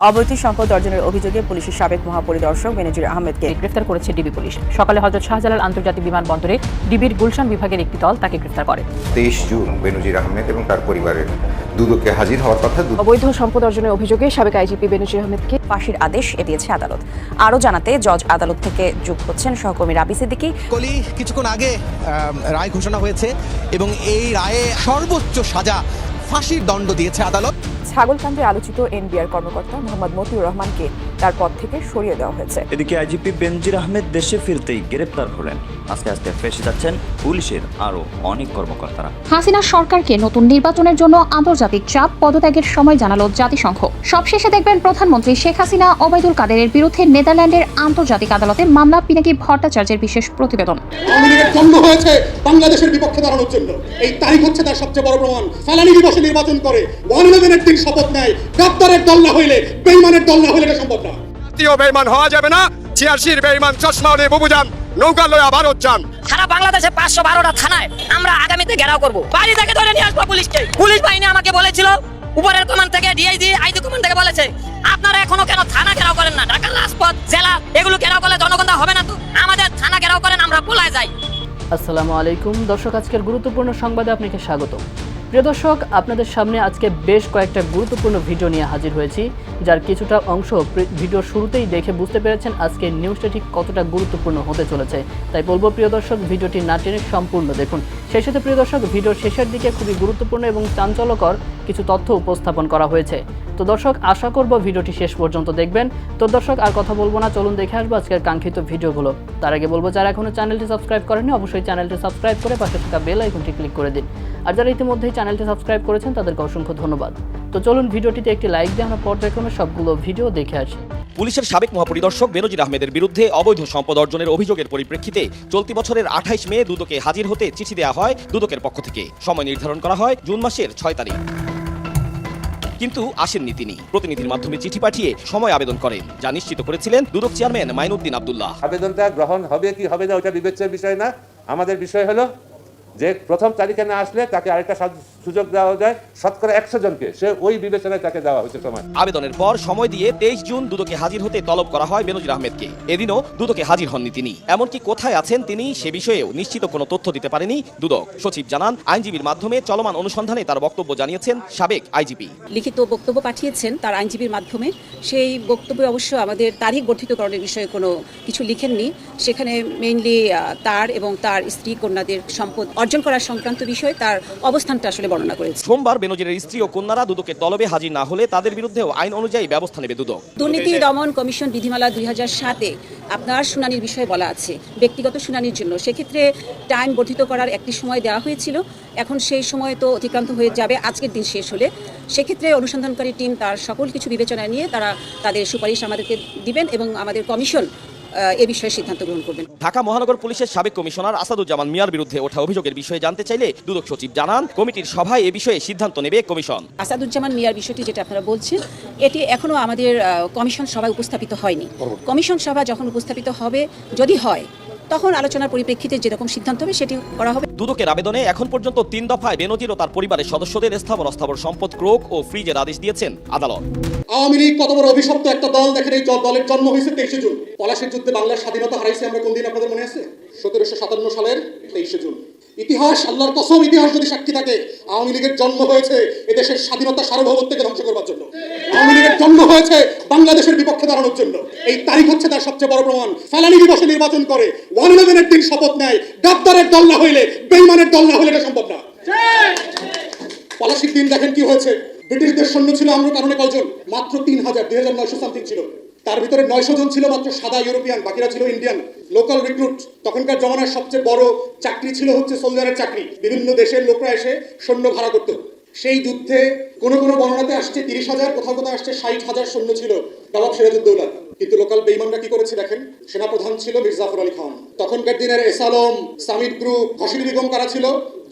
অবৈধ সম্পদ অর্জনের অভিযোগে পুলিশের সাবেক মহাপরিদর্শক বেনজির আহমেদকে গ্রেফতার করেছে ডিবি পুলিশ। সকালে হজরত শাহজালাল আন্তর্জাতিক বিমানবন্দরে ডিবির গুলশান বিভাগের একটি দল তাকে গ্রেফতার করে। তেইশ জুন বেনজির আহমেদ এবং তার পরিবারের দুদকে হাজির হওয়ার কথা অবৈধ সম্পদ অর্জনের অভিযোগে সাবেক আইজিপি বেনজির আহমেদকে ফাঁসির আদেশ এ দিয়েছে আদালত। আরও জানাতে জজ আদালত থেকে যোগ হচ্ছেন সহকর্মী রাবি সিদ্দিকী। কলি কিছুক্ষণ আগে রায় ঘোষণা হয়েছে এবং এই রায়ে সর্বোচ্চ সাজা ফাঁসির দণ্ড দিয়েছে আদালত। ছাগলকাণ্ডে আলোচিত এনবিআর কর্মকর্তা মোহাম্মদ মতিউর রহমানকে তার পদ থেকে সরিয়ে দেওয়া হয়েছে। এদিকে আইজিপি বেনজির আহমেদ দেশে ফিরতেই গ্রেপ্তার হলেন। আস্তে আস্তে ফেসে যাচ্ছেন পুলিশের আরও অনেক কর্মকর্তারা। হাসিনা সরকারকে নতুন নির্বাচনের জন্য আন্তর্জাতিক চাপ পদত্যাগের সময় জানালো জাতিসংঘ। সবশেষে দেখবেন প্রধানমন্ত্রী শেখ হাসিনা ওবায়দুল কাদেরের বিরুদ্ধে নেদারল্যান্ডের আন্তর্জাতিক আদালতে মামলা পিনাকি ভট্টাচার্যের বিশেষ প্রতিবেদন। হয়েছে বাংলাদেশের বিপক্ষে দাঁড়ানোর জন্য। এই তারিখ হচ্ছে তার সবচেয়ে বড় প্রমাণ। ফালানি দিবসে নির্বাচন করে। ওয়ান ইলেভেনের দিন শপথ নেয়। গাদ্দারের দল না হইলে বেইমানের দল না হইলে এটা সম্ভব না। জাতীয় বেইমান হওয়া যাবে না। ছিয়াশির বেইমান চশমা উনি বুবু যান নৌকা লয়া ভারত যান। সারা বাংলাদেশে পাঁচশো বারোটা থানায় আমরা আগামীতে ঘেরাও করব। বাড়ি থেকে ধরে নিয়ে আসব পুলিশকে। পুলিশ বাহিনী আমাকে বলেছিল উপরের কমান্ড থেকে ডিআইজি আইজি কমান্ড থেকে বলেছে আপনারা এখনও কেন থানা ঘেরাও করেন না? ঢাকা লাজপথ জেলা এগুলো ঘেরাও করলে জনগণ হবে না তো। আমাদের থানা ঘেরাও করেন আমরা পোলায় যাই। আসসালামু আলাইকুম। দর্শক আজকের গুরুত্বপূর্ণ সংবাদে আপনাকে স্বাগত প্রিয় দর্শক, আপনাদের সামনে আজকে বেশ কয়েকটা গুরুত্বপূর্ণ ভিডিও নিয়ে হাজির হয়েছি, যার কিছুটা অংশ ভিডিওর শুরুতেই দেখে বুঝতে পেরেছেন আজকে নিউজটা ঠিক কতটা গুরুত্বপূর্ণ হতে চলেছে। তাই বলব, প্রিয় দর্শক, ভিডিওটি না টেনে সম্পূর্ণ দেখুন। সেই সাথে, প্রিয় দর্শক, ভিডিওর শেষের দিকে খুবই গুরুত্বপূর্ণ এবং চাঞ্চল্যকর কিছু তথ্য উপস্থাপন করা হয়েছে। তো দর্শক, আশা করব ভিডিওটি শেষ পর্যন্ত দেখবেন। তো দর্শক, আর কথা বলব না, চলুন দেখে আসব আজকের কাঙ্ক্ষিত ভিডিওগুলো। তার আগে বলব, যারা এখনও চ্যানেলটি সাবস্ক্রাইব করেনি অবশ্যই চ্যানেলটি সাবস্ক্রাইব করে পাশে থাকা বেল আইকনটি ক্লিক করে দিন। আর যারা ইতিমধ্যেই চ্যানেলটি সাবস্ক্রাইব করেছেন, তাদেরকে অসংখ্য ধন্যবাদ। তো চলুন ভিডিওটিতে একটি লাইক দিয়ে আমরা পর্যায়ক্রমে সবগুলো ভিডিও দেখে আসি। পুলিশের সাবেক মহাপরিদর্শক বেনজির আহমেদের বিরুদ্ধে অবৈধ সম্পদ অর্জনের অভিযোগের পরিপ্রেক্ষিতে চলতি বছরের আঠাইশ মে দুদকে হাজির হতে চিঠি দেওয়া হয় দুদকের পক্ষ থেকে। সময় নির্ধারণ করা হয় জুন মাসের ছয় তারিখ। কিন্তু আসেননি তিনি। প্রতিনিধির মাধ্যমে চিঠি পাঠিয়ে সময় আবেদন করেন, যা নিশ্চিত করেছিলেন দুদক চেয়ারম্যান মাইনুদ্দিন আবদুল্লাহ। আবেদনটা গ্রহণ হবে কি হবে না, ওটা বিবেচ্যের বিষয় না। আমাদের বিষয় হলো যে প্রথম তারিখে না আসলে তাকে আরেকটা সুযোগ দেওয়া যায়। শতকরা একশো জনকে সে ওই বিবেচনায় তাকে দেওয়া হয়েছে সময়। আবেদনের পর সময় দিয়ে তেইশ জুন দুদকে হাজির হতে তলব করা হয় বেনজির আহমেদকে। এদিনও দুদকে হাজির হননি তিনি। এমনকি কোথায় আছেন তিনি সে বিষয়েও নিশ্চিত কোনো তথ্য দিতে পারেনি দুদক। সচিব জানান আইনজীবীর মাধ্যমে চলমান অনুসন্ধানে তার বক্তব্য জানিয়েছেন সাবেক আইজিপি লিখিত বক্তব্য পাঠিয়েছেন তার আইনজীবীর মাধ্যমে। সেই বক্তব্যে অবশ্য আমাদের তারিখ বর্ধিতকরণের বিষয়ে কোনো কিছু লিখেননি। সেখানে মেইনলি তার এবং তার স্ত্রী কন্যাদের সম্পদ অর্জন করার সংক্রান্ত বিষয়ে তার অবস্থানটা আসলে বর্ণনা করেছে। সোমবার বেনজিরের স্ত্রী ও কন্যারা দুদকের তলবে হাজির না হলে তাদের বিরুদ্ধেও আইন অনুযায়ী ব্যবস্থা নেবে দুদক। দুর্নীতি দমন কমিশন বিধিমালা দুই হাজার সাতে আপনার শুনানির বিষয়ে বলা আছে। ব্যক্তিগত শুনানির জন্য। সেক্ষেত্রে টাইম বর্ধিত করার একটি সময় দেওয়া হয়েছিল। এখন সেই সময় তো অতিক্রান্ত হয়ে যাবে। আজকের দিন শেষ হলে সেক্ষেত্রে অনুসন্ধানকারী টিম তার সকল কিছু বিবেচনায় নিয়ে তারা তাদের সুপারিশ আমাদেরকে দিবেন এবং আমাদের কমিশন এ বিষয়ে সিদ্ধান্ত গ্রহণ করবেন। ঢাকা মহানগর পুলিশের সাবেক কমিশনার আসাদুজ্জামান মিয়ার বিরুদ্ধে ওঠা অভিযোগের বিষয়ে জানতে চাইলে দুদক সচিব জানান কমিটির সভায় এ বিষয়ে সিদ্ধান্ত নেবে কমিশন। আসাদুজ্জামান মিয়ার বিষয়টি যেটা আপনারা বলছেন এটি এখনও আমাদের কমিশন সভায় উপস্থাপিত হয়নি। কমিশন সভা যখন উপস্থাপিত হবে যদি হয় তখন আলোচনার পরিপ্রেক্ষিতে যেরকম সিদ্ধান্ত হবে সেটি করা হবে। দুদকের আবেদনে এখন পর্যন্ত তিন দফায় বেনজির ও তার পরিবারের সদস্যদের স্থাবর অস্থাবর সম্পদ ক্রোক ও ফ্রিজের আদেশ দিয়েছেন আদালত। আওয়ামী লীগ কত বড় অভিশপ্ত একটা দল? দেখেন এই দলের জন্ম হয়েছে তেইশে জুন। পলাশের যুদ্ধে বাংলার স্বাধীনতা হারাইছে আমরা কোন দিন আপনাদের মনে আছে? সতেরোশো সাতান্ন সালের তেইশে জুন। ইতিহাস, আল্লাহর কসম, ইতিহাস যদি সাক্ষী থাকে, আওয়ামী লীগের জন্ম হয়েছে এদেশের স্বাধীনতা সার্বভৌমত্বকে ধ্বংস করবার জন্য। আওয়ামী লীগের জন্ম হয়েছে বাংলাদেশের বিপক্ষে দাঁড়ানোর জন্য। এই তারিখ হচ্ছে তার সবচেয়ে বড় প্রমাণ। ফালানি দিবসে নির্বাচন করে, ওয়ান ইলেভেনের দিন শপথ নেয়। গাদ্দারের দল না হইলে, বেইমানের দল না হইলে এটা সম্ভব না। পলাশির দিন দেখেন কি হয়েছে? ব্রিটিশদের সৈন্য ছিল আমরা কারণে কয়জন? মাত্র তিন হাজার, দুই হাজার নয়শো সামথিং ছিল। তার ভিতরে নয়শো জন ছিল, মাত্র সাদা ইউরোপিয়ান, বাকিরা ছিল ইন্ডিয়ান। লোকাল রিক্রুট তখনকার জমানার সবচেয়ে বড় চাকরি ছিল হচ্ছে সোলজারের চাকরি। বিভিন্ন দেশের লোকরা এসে সৈন্য ভাড়া করত। সেই যুদ্ধে কোন কোন বর্ণনাতে আসছে তিরিশ হাজার, কোথাও কোথাও আসছে ষাট হাজার সৈন্য ছিল নবাব সিরাজউদ্দৌলা কিন্তু লোকাল বেইমানরা কি করেছে দেখেন? সেনাপ্রধান ছিল মির্জাফর আলী খান। তখনকার দিনের এসালম সামিদ গ্রুপ ঘসির বেগম কারা ছিল?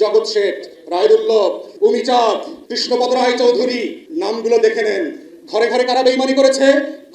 জগৎ শেঠ, রায়দুল্লভ, উমিচাঁদ, কৃষ্ণপদ রায় চৌধুরী। নামগুলো দেখে নেন। ঘরে ঘরে কারা বেইমানি করেছে?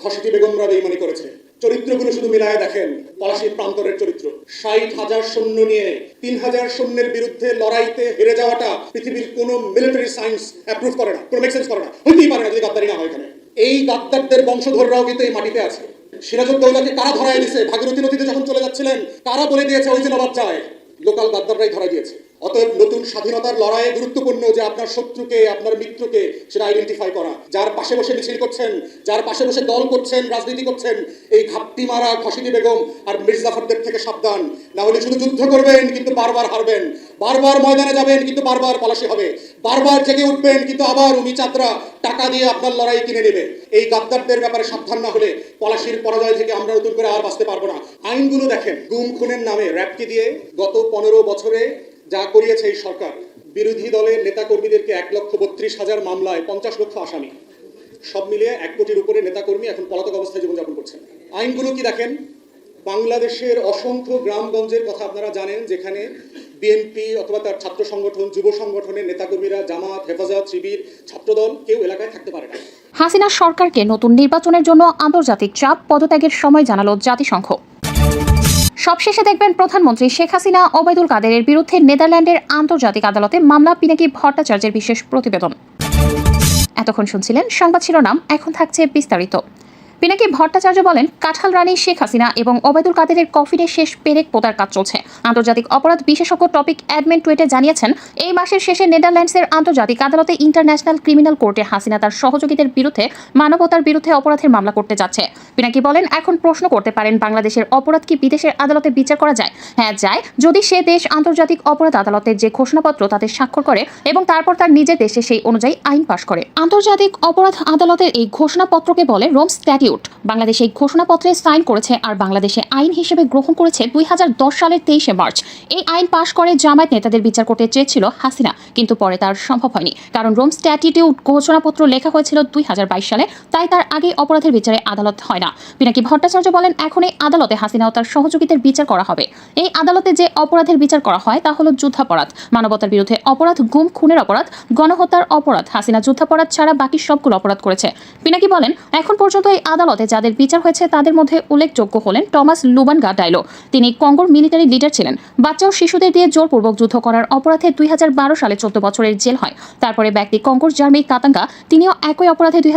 খসিটি বেগমরা বেইমানি করেছে। চরিত্রগুলো শুধু মিলায় দেখেন। পলাশির প্রান্তরের চরিত্র। ষাট হাজার সৈন্য নিয়ে তিন হাজার সৈন্যের বিরুদ্ধে লড়াইতে হেরে যাওয়াটা পৃথিবীর কোনো মিলিটারি সায়েন্স অ্যাপ্রুভ করে না, কোনো মেকসেন্স করে না। হইতেই পারে না যদি গাদ্দারি না হয় এখানে। এই গাদ্দারদের বংশধররাও কিন্তু এই মাটিতে আছে। সিরাজউদ্দৌলাকে কারা ধরায় দিয়েছে ভাগীরথী নদীতে যখন চলে যাচ্ছিলেন, কারা বলে দিয়েছে ওই যে নবাব চায় লোকাল গাদ্দাররাই ধরাই দিয়েছে। অতএব নতুন স্বাধীনতার লড়াইয়ে গুরুত্বপূর্ণ যে আপনার শত্রুকে, আপনার মিত্রকে সেটা আইডেন্টিফাই করা। যার পাশে বসে মিছিল করছেন, যার পাশে বসে দল করছেন, রাজনীতি করছেন, এই ঘাপটি মারা খসিদি বেগম আর মির্জাফরদের থেকে সাবধান। না হলে শুধু যুদ্ধ করবেন, কিন্তু বারবার হারবেন। বারবার ময়দানে যাবেন, কিন্তু বারবার পলাশি হবে। বারবার জেগে উঠবেন, কিন্তু আবার উমি চাঁদরা টাকা দিয়ে আপনার লড়াই কিনে নেবে। এই গাদ্দারদের ব্যাপারে সাবধান না হলে পলাশির পরাজয় থেকে আমরা নতুন করে আর বাঁচতে পারব না। আইনগুলো দেখেন, গুম খুনের নামে র্যাপকে দিয়ে গত পনেরো বছরে যা করিয়েছে এই সরকার, বিরোধী দলের নেতাকর্মীদেরকে এক লক্ষ বত্রিশ হাজার মামলায় পঞ্চাশ লক্ষ আসামি। সব মিলিয়ে এক কোটির উপরে নেতাকর্মী এখন পলাতক অবস্থায় জীবনযাপন করছেন। আইনগুলো কি দেখেন? বাংলাদেশের অসংখ্য গ্রামগঞ্জের কথা আপনারা জানেন, যেখানে বিএনপি অথবা তার ছাত্র সংগঠন, যুব সংগঠনের নেতাকর্মীরা জামাত, হেফাজত, শিবির, ছাত্রদল কেউ এলাকায় থাকতে পারে না। হাসিনা সরকারকে নতুন নির্বাচনের জন্য আন্তর্জাতিক চাপ পদত্যাগের সময় জানালো জাতিসংঘ। সবশেষে দেখবেন প্রধানমন্ত্রী শেখ হাসিনা, ওবায়দুল কাদেরের বিরুদ্ধে নেদারল্যান্ডের আন্তর্জাতিক আদালতে মামলা, পিনাকি ভট্টাচার্যের বিশেষ প্রতিবেদন। এতক্ষণ শুনছিলেন সংবাদ শিরোনাম, এখন থাকছে বিস্তারিত। পিনাকি ভট্টাচার্য বলেন, কাঁঠাল রানী শেখ হাসিনা এবং ওবায়দুল কাদেরের কফিনের শেষ পেরেক পোতার কাজ চলছে। আন্তর্জাতিক অপরাধ বিশেষজ্ঞ টপিক অ্যাডমেন টুইটে জানিয়েছেন, এই মাসের শেষে নেদারল্যান্ডসের আন্তর্জাতিক আদালতে ইন্টারন্যাশনাল ক্রিমিনাল কোর্টে হাসিনা তার সহযোগীদের বিরুদ্ধে মানবতার বিরুদ্ধে অপরাধের মামলা করতে যাচ্ছে। পিনাকি বলেন, এখন প্রশ্ন করতে পারেন, বাংলাদেশের অপরাধ কি বিদেশের আদালতে বিচার করা যায়? হ্যাঁ যায়। যদি সে দেশ আন্তর্জাতিক অপরাধ আদালতের যে ঘোষণাপত্র তাতে স্বাক্ষর করে এবং তারপর তার নিজের দেশে সেই অনুযায়ী আইন পাশ করে। আন্তর্জাতিক অপরাধ আদালতের এই ঘোষণাপত্রকে বলে রোম স্ট্যাটিউট বাংলাদেশ এই ঘোষণাপত্রে সাইন করেছে আর বাংলাদেশে আইন হিসেবে গ্রহণ করেছে দুই সালের তেইশে মার্চ। এই আইন পাশ করে জামায়াত নেতাদের বিচার করতে চেয়েছিল হাসিনা, কিন্তু পরে তার সম্ভব হয়নি। কারণ রোম স্ট্যাটিটিউট ঘোষণাপত্র লেখা হয়েছিল দুই সালে, তাই তার আগে অপরাধের বিচারে আদালত হয় না। পিনাকি ভট্টাচার্য বলেন, এখন এই আদালতে হাসিনা ও তার সহযোগীদের বিচার করা হবে। এই আদালতে যে অপরাধের বিচার করা হয়, তা হলো যুদ্ধাপরাধ। মানবতার বিরুদ্ধে অপরাধ, গুম, খুনের অপরাধ, গণহত্যার অপরাধ। হাসিনা যুদ্ধাপরাধ ছাড়া বাকি সবগুলো অপরাধ করেছে। পিনাকি বলেন, এখন পর্যন্ত এই আদালতে যাদের বিচার হয়েছে তাদের মধ্যে উল্লেখযোগ্য হলেন টমাস লুবান গাডাইলো তিনি কঙ্গোর মিলিটারি লিডার ছিলেন। বাচ্চা ও শিশুদের দিয়ে জোরপূর্বক যুদ্ধ করার অপরাধে দুই সালে চোদ্দ বছরের জেল হয়। তারপরে ব্যক্তি কঙ্গোর জার্মি কাতাঙ্গা, তিনিও একই অপরাধে দুই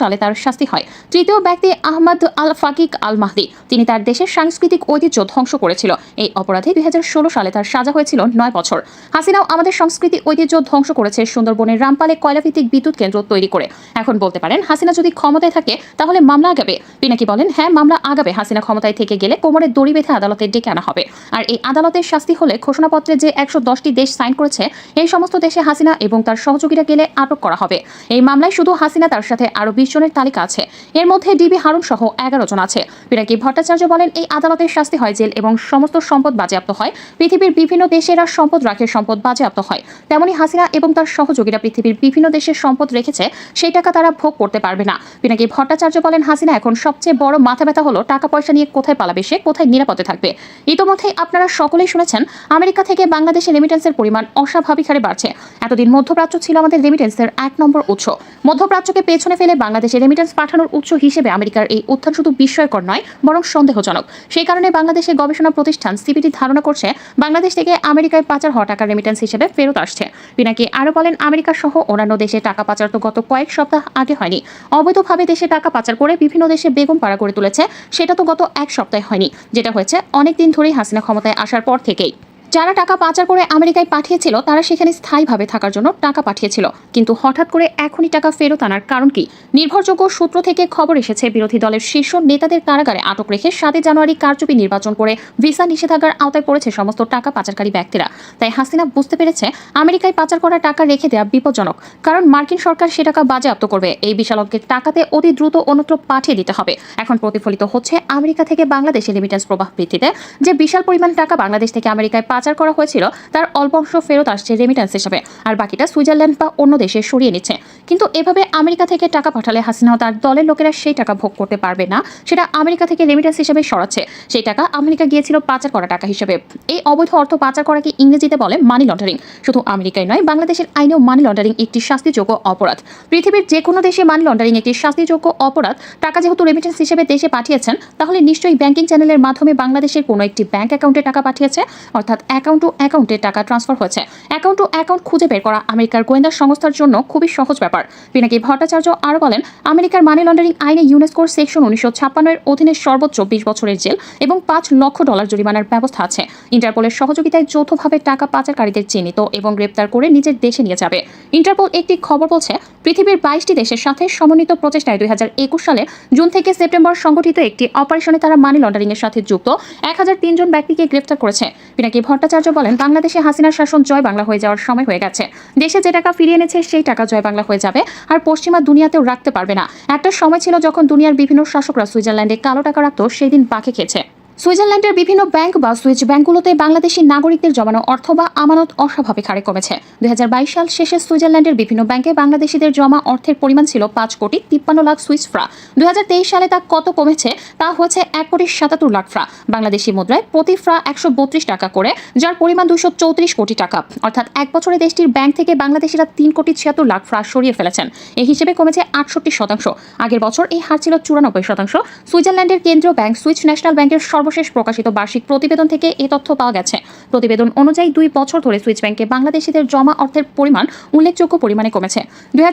সালে তার শাস্তি হয়। তৃতীয় ব্যক্তি Ahmad al phakic al Mahdi. তিনি তার দেশের সাংস্কৃতিক ঐতিহ্য ধ্বংস করেছিল। এই অপরাধে দুই হাজার ষোলো সালে তার সাজা হয়েছিল নয় বছর। হাসিনাও আমাদের সংস্কৃতি ঐতিহ্য ধ্বংস করেছে সুন্দরবনের রামপালে কয়লাভিত্তিক বিদ্যুৎ কেন্দ্র তৈরি করে। এখন বলতে পারেন, হাসিনা যদি ক্ষমতায় থাকে, তাহলে মামলা আগাবে। পিনাকি বলেন হ্যাঁ মামলা আগাবে। হাসিনা ক্ষমতায় থেকে গেলে কোমরে দড়ি বেঁধে আদালতে ডেকে আনা হবে। আর এই আদালতের শাস্তি হলে ঘোষণাপত্রে যে একশো দশটি দেশ সাইন করেছে, এই সমস্ত দেশে হাসিনা এবং তার সহযোগীরা গেলে আটক করা হবে। এই মামলায় শুধু হাসিনা, তার সাথে আরও বিশ জনের তালিকা আছে। এর মধ্যে ডিবি হারুন সহ এগারো জন আছে। পিনাকি ভট্টাচার্য বলেন, এই আদালতের শাস্তি হয় জেল এবং সমস্ত সম্পদ বাজেয়াপ্ত হয়। পৃথিবীর বিভিন্ন দেশেরা সম্পদ রাখে সম্পদ বাজেয়াপ্ত হয়। তেমনি হাসিনা এবং তার সহযোগীরা পৃথিবীর বিভিন্ন দেশের সম্পদ রেখেছে, সেই টাকা তারা ভোগ করতে পারবে না। পিনাকি ভট্টাচার্য বলেন হাসিনা এখন সবচেয়ে বড় মাথা ব্যথা হলো টাকা পয়সা নিয়ে কোথায় পালাবে, সে কোথায় নিরাপদে থাকবে। ইতোমধ্যেই আপনারা সকলেই শুনেছেন, আমেরিকা থেকে বাংলাদেশে রেমিটেন্সের পরিমাণ অস্বাভাবিক হারে বাড়ছে। এতদিন মধ্যপ্রাচ্য ছিল আমাদের রেমিটেন্সের এক নম্বর উৎস। মধ্যপ্রাচ্যকে পেছনে ফেলে বাংলাদেশে রেমিটেন্স পাঠানোর উৎস হিসেবে আমেরিকার এই উত্থান শুধু বিস্ময়কর নয়, বরং সন্দেহজনক। সেই কারণে বাংলাদেশের গবেষণা প্রতিষ্ঠান সিপিটি ধারণা করছে, বাংলাদেশ থেকে আমেরিকায় পাচার হওয়া টাকা রেমিটেন্স হিসেবে ফেরত আসছে। পিনাকি আরও বলেন, আমেরিকা সহ অন্যান্য দেশে টাকা পাচার তো গত কয়েক সপ্তাহ আগে হয়নি। অবৈধভাবে দেশে টাকা পাচার করে বিভিন্ন দেশে বেগম পাড়া করে তুলেছে, সেটা তো গত এক সপ্তাহে হয়নি, যেটা হয়েছে অনেক দিন ধরেই হাসিনা ক্ষমতায় আসার পর থেকেই। যারা টাকা পাচার করে আমেরিকায় পাঠিয়েছিল, তারা সেখানে স্থায়ীভাবে থাকার জন্য টাকা পাঠিয়েছিল। কিন্তু হঠাৎ করে এখনই টাকা ফেরত আনার কারণ কি? নির্ভরযোগ্য সূত্র থেকে খবর এসেছে, বিরোধী দলের শীর্ষ নেতাদের কারাগারে আটক রেখে সাতই জানুয়ারি কারচুপি নির্বাচন করে ভিসা নিষেধাজ্ঞার আওতায় পড়েছে সমস্ত টাকা পাচারকারী ব্যক্তিরা। তাই হাসিনা বুঝতে পেরেছে, আমেরিকায় পাচার করা টাকা রেখে দেওয়া বিপজ্জনক, কারণ মার্কিন সরকার সে টাকা বাজেয়াপ্ত করবে। এই বিশাল অঙ্কের টাকাতে অতি দ্রুত অন্যত্র পাঠিয়ে দিতে হবে। এখন প্রতিফলিত হচ্ছে আমেরিকা থেকে বাংলাদেশে রেমিটেন্স প্রবাহ বৃদ্ধিতে, যে বিশাল পরিমাণ টাকা বাংলাদেশ থেকে আমেরিকায় পাচার করা হয়েছিল, তার অল্প অংশ ফেরত আসছে রেমিটেন্স হিসেবে। আর বাকিটা সুইজারল্যান্ড বা অন্য দেশে সরিয়ে নিচ্ছে। কিন্তু এভাবে আমেরিকা থেকে টাকা পাঠালে হাসিনা ও তার দলের লোকেরা সেই টাকা ভোগ করতে পারবে না, সেটা আমেরিকা থেকে রেমিটেন্স হিসেবে সরাচ্ছে। সেই টাকা আমেরিকা গিয়েছিল পাচার করা টাকা হিসেবে। এই অবৈধ অর্থ পাচার করাকে ইংরেজিতে বলে মানি লন্ডারিং শুধু আমেরিকায় নয়, বাংলাদেশের আইনেও মানি লন্ডারিং একটি শাস্তিযোগ্য অপরাধ। পৃথিবীর যে কোনো দেশে মানি লন্ডারিং একটি শাস্তিযোগ্য অপরাধ, টাকা যেহেতু রেমিটেন্স হিসেবে দেশে পাঠিয়েছেন, তাহলে নিশ্চয়ই ব্যাংকিং চ্যানেলের মাধ্যমে বাংলাদেশের কোনো একটি ব্যাংক অ্যাকাউন্টে টাকা পাঠিয়েছে। অর্থাৎ অ্যাকাউন্ট টু অ্যাকাউন্টে টাকা ট্রান্সফার হয়েছে। অ্যাকাউন্ট টু অ্যাকাউন্ট খুঁজে বের করা আমেরিকার গোয়েন্দা সংস্থার জন্য খুবই সহজ ব্যাপার। পিনাকি ভট্টাচার্য আরও বলেন, আমেরিকার মানি লন্ডারিং আইনে ইউনেস্কোর সেকশন উনিশশো ছাপ্পান্নের অধীনে সর্বোচ্চ বিশ বছরের জেল এবং পাঁচ লক্ষ ডলার জরিমানার ব্যবস্থা আছে। ইন্টারপোলের সহযোগিতায় যৌথভাবে টাকা পাচারকারীদের চিহ্নিত এবং গ্রেপ্তার করে নিজের দেশে নিয়ে যাবে। ইন্টারপোল একটি খবর বলছে, পৃথিবীর বাইশটি দেশের সাথে সমন্বিত প্রচেষ্টায় দুই হাজার একুশ সালে জুন থেকে সেপ্টেম্বর সংগঠিত একটি অপারেশনে তারা মানি লন্ডারিং এর সাথে যুক্ত এক হাজার তিনজন ব্যক্তিকে গ্রেপ্তার করেছে। পিনাকি ভট্টাচার্য বলেন, বাংলাদেশে হাসিনার শাসন জয় বাংলা হয়ে যাওয়ার সময় হয়ে গেছে। দেশে যে টাকা ফিরিয়ে এনেছে, সেই টাকা জয় বাংলা হয়ে যাবে। আর পশ্চিমা দুনিয়াতেও রাখতে পারবে না। একটা সময় ছিল যখন দুনিয়ার বিভিন্ন শাসকরা সুইজারল্যান্ডে কালো টাকা রাখত, সেই দিন বাঁকে খেয়েছে। সুইজারল্যান্ডের বিভিন্ন ব্যাংক বা সুইচ ব্যাংকগুলোতে বাংলাদেশি নাগরিকদের জমানো অর্থ বা আমানত অস্বাভাবিক হারে কমেছে। দুই সাল শেষে সুইজারল্যান্ডের বিভিন্ন ব্যাংকে বাংলাদেশিদের জমা অর্থের পরিমাণ ছিল পাঁচ কোটি তিপ্পান্ন লাখ সুইস ফ্রা। দুই সালে তা কত কমেছে? তা হচ্ছে এক কোটি সাতাত্তর লাখ ফ্রা। বাংলাদেশি মুদ্রায় প্রতি ফ্রা একশো বত্রিশ টাকা করে, যার পরিমাণ দুশো চৌত্রিশ কোটি টাকা। অর্থাৎ এক বছরে দেশটির ব্যাংক থেকে বাংলাদেশিরা তিন কোটি ছিয়াত্তর লাখ ফ্রা সরিয়ে ফেলেছেন। এই হিসেবে কমেছে আটষট্টি শতাংশ। আগের বছর এই হার ছিল চুরানব্বই শতাংশ। সুইজারল্যান্ডের কেন্দ্রীয় ব্যাংক সুইচ ন্যাশনাল ব্যাংকের সর্বশেষ প্রকাশিত বার্ষিক প্রতিবেদন থেকে এই তথ্য পাওয়া গেছে। প্রতিবেদন অনুযায়ী দুই বছর ধরে সুইচ ব্যাংকে বাংলাদেশিদের জমা অর্থের পরিমাণ উল্লেখযোগ্য পরিমাণে কমেছে। দুই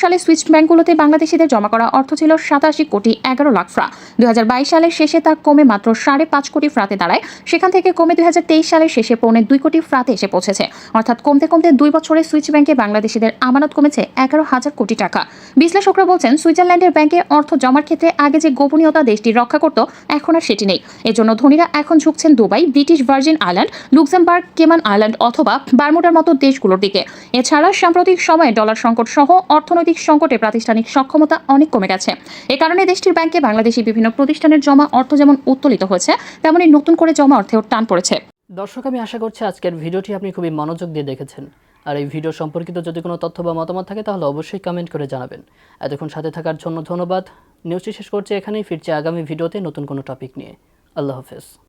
সালে সুইচ ব্যাংকগুলোতে বাংলাদেশিদের জমা করা অর্থ ছিল সাতাশি কোটি এগারো লাখ ফ্রা। দুই সালের শেষে তা কমে মাত্র সাড়ে পাঁচ কোটি ফ্রাতে দাঁড়ায়। সেখান থেকে কমে দুই সালের শেষে পৌনে দুই কোটি ফ্রাতে এসে পৌঁছেছে। অর্থাৎ কমতে কমতে দুই বছরে সুইচ ব্যাংকে বাংলাদেশিদের আমানত কমেছে এগারো হাজার কোটি টাকা। বিশ্লেষকরা বলছেন, সুইজারল্যান্ডের ব্যাংকে অর্থ জমার ক্ষেত্রে আগে যে গোপনীয়তা দেশটি রক্ষা করত, এখন আর সেটি নেই। এজন্য ধনীরা এখন ঝুঁকছেন Dubai, British Virgin Island Luxembourg, Cayman Island অথবা বারমুডার মতো দেশগুলোর দিকে। এছাড়া সাম্প্রতিক সময়ে ডলার সংকট সহ অর্থনৈতিক সংকটে প্রাতিষ্ঠানিক সক্ষমতা অনেক কমে গেছে। এ কারণে দেশটির ব্যাংকে বাংলাদেশি বিভিন্ন প্রতিষ্ঠানের জমা অর্থ যেমন উত্তোলিত হয়েছে, তেমনি নতুন করে জমা অর্থেও টান পড়েছে। দর্শক, আমি আশা করছি আজকের ভিডিওটি আপনি খুবই মনোযোগ দিয়ে দেখেছেন। আর এই ভিডিও সম্পর্কিত যদি কোনো তথ্য বা মতামত থাকে, তাহলে অবশ্যই কমেন্ট করে জানাবেন। এতক্ষণ সাথে থাকার জন্য ধন্যবাদ। নিউজটি শেষ করছি এখানেই, ফিরছি আগামী ভিডিওতে নতুন কোনো টপিক নিয়ে। আল্লাহ হাফেজ